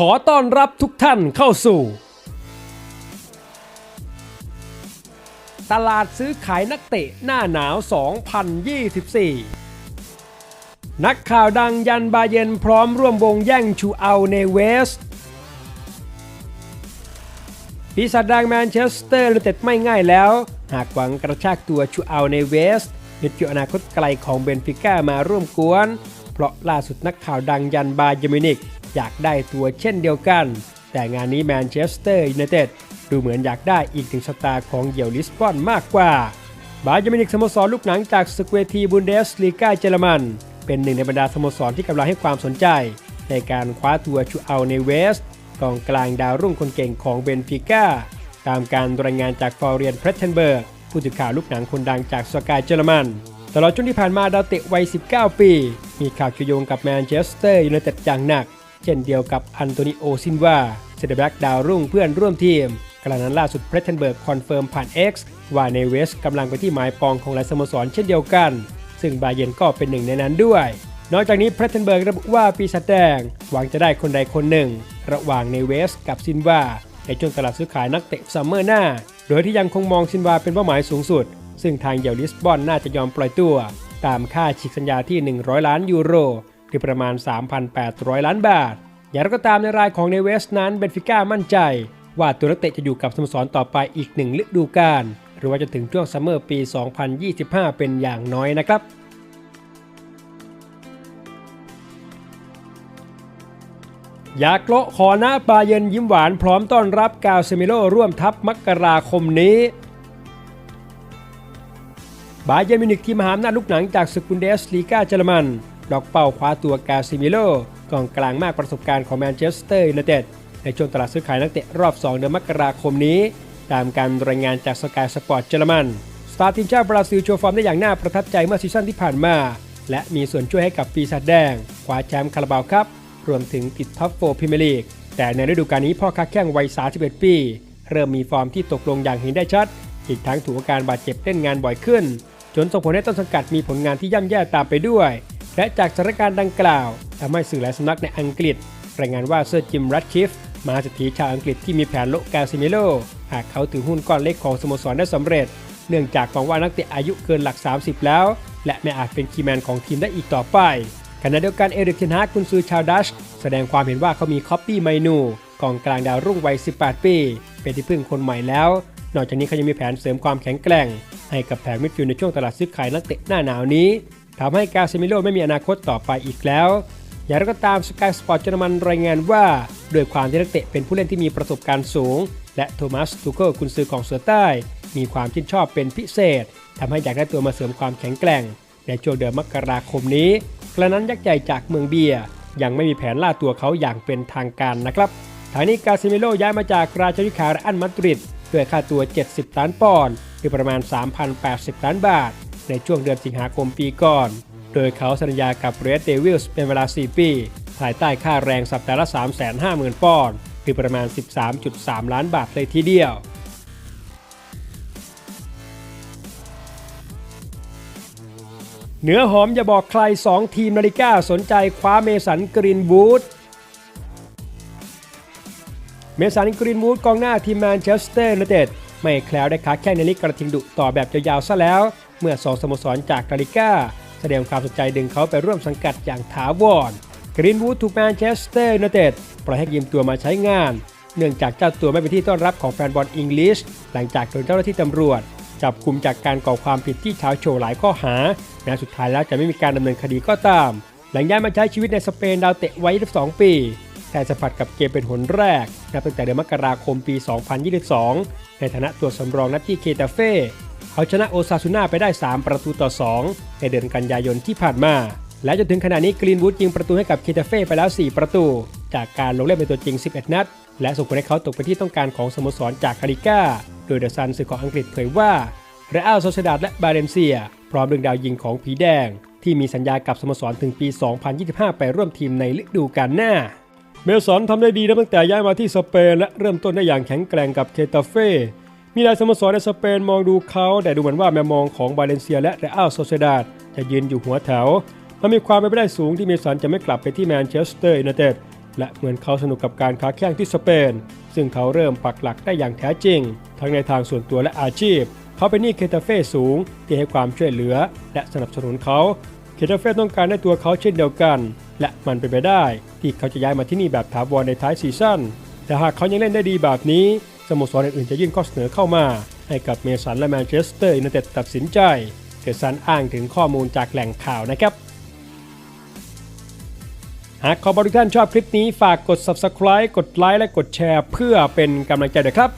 ขอต้อนรับทุกท่านเข้าสู่ ตลาดซื้อขายนักเตะหน้าหนาว 2024 นักข่าวดังยันบาเยนพร้อมร่วมวงแย่งชูเอาในเวสปีศาจแดงแมนเชสเตอร์ยูไนเต็ดไม่ง่ายแล้ว หากหวังกระชากตัวชูเอาในเวสยึดเกี่ยวอนาคตไกลของเบนฟิก้ามาร่วมกวน เพราะล่าสุดนักข่าวดังยันบาเยมินิก อยากได้ตัวเช่นเดียวกัน แต่งานนี้แมนเชสเตอร์ยูไนเต็ดดูเหมือนอยากได้อีกถึงสตาร์ของเยี่ยวลิสบอนมากกว่า บาเยมินิกสโมสรลูกหนังจากสเกวทีบุนเดสลีกาเยอรมัน เป็นหนึ่งในบรรดาสโมสรที่กำลังให้ความสนใจ ในการคว้าตัวชูเอาในเวสต์กองกลางดาวรุ่งคนเก่งของเบนฟิก้าตามการรายงานจากฟอร์เรียนเพรสเทนเบิร์กผู้สื่อข่าวลูกหนังคนดังจากสกายเยอรมันตลอดช่วงที่ผ่านมาดาวเตะวัย 19 ปี มีข่าวเกี่ยวโยงกับแมนเชสเตอร์ยูไนเต็ดอย่างหนัก เช่นเดียวกับอันโตนิโอซินวาเซเตอร์แบ็กดาวรุ่งเพื่อนร่วมทีมขณะนั้นล่าสุดเพรสเทนเบิร์กคอนเฟิร์มผ่าน X ว่าในเวสกำลังไปที่หมายปองของหลายสโมสรเช่นเดียวกัน ซึ่งบาเยนก็เป็นหนึ่งในนั้นด้วย นอกจากนี้เพรสเทนเบิร์กระบุว่าปีศาจแดงหวังจะได้คนใดคนหนึ่ง ระหว่างในเวสกับซินวาในช่วงตลาดซื้อขายนักเตะซัมเมอร์หน้า โดยที่ยังคงมองซินวาเป็นเป้าหมายสูงสุด ซึ่งทางเยี่ยวลิสบอนน่าจะยอมปล่อยตัว ตามค่าฉีกสัญญาที่ 100 ล้านยูโร หรือประมาณ 3,800 ล้านบาท อย่างไรก็ตามในรายของในเวสนั้นเบนฟิก้ามั่นใจ ว่าตัวนักเตะจะอยู่กับสโมสรต่อไปอีกหนึ่งฤดูกาลหรือว่าจะถึงช่วงซัมเมอร์ปี 2025 เป็นอย่างน้อยนะครับยาโกลขอหน้าบาเยนยิ้มหวานพร้อมต้อนรับกาเซมิโลร่วมทัพมกราคมนี้บาเยนมิวนิกที่มหาอำนาจลูกหนังจากสกุลเดสลีกาเยอรมัน ดอกเป้าคว้าตัวกาเซมิโลกองกลางมากประสบการณ์ของแมนเชสเตอร์ยูไนเต็ดในช่วงตลาดซื้อขายนักเตะรอบ 2 เดือนมกราคมนี้ ตามการรายงานจากสกายสปอร์ตเยอรมันสตาร์ทีมชาติบราซิลโชว์ฟอร์มได้อย่างน่าประทับใจเมื่อซีซั่นที่ผ่านมา และมีส่วนช่วยให้กับปีศาจแดงคว้าแชมป์คาราบาวครับ รวมถึงติดท็อปโฟพรีเมียร์ลีกแต่ในฤดูกาลนี้พ่อค้าแข้งวัย 31 ปี เริ่มมีฟอร์มที่ตกลงอย่างเห็นได้ชัด อีกทั้งถูกอาการบาดเจ็บเล่นงานบ่อยขึ้น จนส่งผลให้ต้นสังกัดมีผลงานที่ย่ำแย่ตามไปด้วย และจากสถานการณ์ดังกล่าวทำให้สื่อหลายสำนักในอังกฤษ รายงานว่าเซอร์จิมรัตคิฟมหาเศรษฐีชาวอังกฤษที่มีแผนโลกาซิเมโลหากเขาถือหุ้นก้อนเล็กของสโมสรได้สำเร็จ เนื่องจากมองว่านักเตะอายุเกินหลัก 30 แล้ว และไม่อาจเป็นคีแมนของทีมได้อีกต่อไปขณะเดียวกันเอริกเทนฮากกุนซือชาวดัชแสดงความเห็นว่าเขามีคอปปี้ไมนูกองกลางดาวรุ่งวัย 18 ปี เป็นที่พึ่งคนใหม่แล้ว นอกจากนี้เขายังมีแผนเสริมความแข็งแกร่ง ให้กับแผงมิดฟิลด์ในช่วงตลาดซื้อขายนักเตะหน้าหนาวนี้ ทำให้กาเซมิโลไม่มีอนาคตต่อไปอีกแล้ว อย่างไรก็ตามสกายสปอร์ตเยอรมันรายงานว่าด้วยความที่นักเตะเป็นผู้เล่นที่มีประสบการณ์สูง และโทมัสทูเกิลกุนซือของเสือใต้ มีความชื่นชอบเป็นพิเศษทำให้อยากได้ตัวมาเสริมความแข็งแกร่ง ในช่วงเดือนมกราคมนี้กระนั้นยักษ์ใหญ่จากเมืองเบียยังไม่มีแผนล่าตัวเขาอย่างเป็นทางการนะครับทางนี้กาซิเมโลย้ายมาจากราชวิคาร์อันมาดริดด้วยค่าตัว 70 ล้านปอนด์หรือประมาณ 3,080 ล้านบาท ในช่วงเดือนสิงหาคมปีก่อน โดยเขาสัญญากับเรดเดวิลส์เป็นเวลา 4 ปี ภายใต้ค่าแรงสัปดาห์ละ 350,000 ปอนด์หรือประมาณ 13.3 ล้านบาทเลยทีเดียวเนื้อหอมอย่าบอกใคร 2 ทีมนาฬิกาสนใจคว้าเมสันกรีนวูดเมสันกรีนวูดกองหน้าทีมแมนเชสเตอร์ยูไนเต็ดไม่แคล้วได้ค้าแข้งในลิกกระทิงดุต่อแบบยาวๆซะแล้ว เมื่อสองสโมสรจากนาฬิก้า แสดงความสนใจดึงเขาไปร่วมสังกัดอย่างถาวรกรีนวูดถูกแมนเชสเตอร์ยูไนเต็ดปล่อยให้ยืมตัวมาใช้งาน เนื่องจากเจ้าตัวไม่เป็นที่ต้อนรับของแฟนบอลอังกฤษหลังจากโดนเจ้าหน้าที่ตำรวจ จับกลุ่มจากการก่อความผิดที่ช้าโชว์หลายข้อหาแม้สุดท้ายแล้วจะไม่มีการดำเนินคดีก็ตาม หลังย้ายมาใช้ชีวิตในสเปนดาวเตะไว้22 ปี แต่สัมผัสกับเกมเป็นหนแรกนับตั้งแต่เดือนมกราคมปี 2022 ในฐานะตัวสำรองนัดที่เคตาเฟ่ เขาชนะโอซาซูน่าไปได้ 3 ประตูต่อ 2 ในเดือนกันยายนที่ผ่านมา และจนถึงขณะนี้กรีนวูดยิงประตูให้กับเคตาเฟ่ไปแล้ว 4 ประตู จากการลงเล่นเป็นตัวจริง 11 นัด และส่งผลให้เขาตกเป็นที่ต้องการของสโมสรจากคาริก้า โดยเดอะซันสื่อของอังกฤษเผยว่าเรอัลโซเซดาดและบาเลนเซีย พร้อมเร่งดาวยิงของผีแดง ที่มีสัญญากับสโมสรถึงปี 2025 ไปร่วมทีมในฤดูกาลหน้าเมสันทำได้ดีนะตั้งแต่ย้ายมาที่สเปนและเริ่มต้นได้อย่างแข็งแกร่งกับเคตาเฟ่ มีหลายสโมสรในสเปนมองดูเขาแต่ดูเหมือนว่าแมวมองของบาเลนเซียและเรอัลโซเซดาดจะยืนอยู่หัวแถว มันมีความเป็นไปได้สูงที่เมสันจะไม่กลับไปที่แมนเชสเตอร์ยูไนเต็ดและเหมือนเขาสนุกกับการค้าแข่งที่สเปน ซึ่งเขาเริ่มปักหลักได้อย่างแท้จริง ทั้งในทางส่วนตัวและอาชีพ เขาเป็นหนี้เคตาเฟ่สูงที่ให้ความช่วยเหลือ และสนับสนุนเขา เคตาเฟ่ต้องการได้ตัวเขาเช่นเดียวกัน และมันเป็นไปได้ ที่เขาจะย้ายมาที่นี่แบบถาวรในท้ายซีซั่น แต่หากเขายังเล่นได้ดีแบบนี้ สโมสรอื่นๆจะยื่นข้อเสนอเข้ามา ให้กับเมสันและแมนเชสเตอร์ยูไนเต็ดตัดสินใจเกิดสันอ้างถึงข้อมูลจากแหล่งข่าวนะครับ หากขอบริท่านชอบคลิปนี้ฝากกด subscribe กดไลค์และกดแชร์ เพื่อเป็นกำลังใจด้วยครับ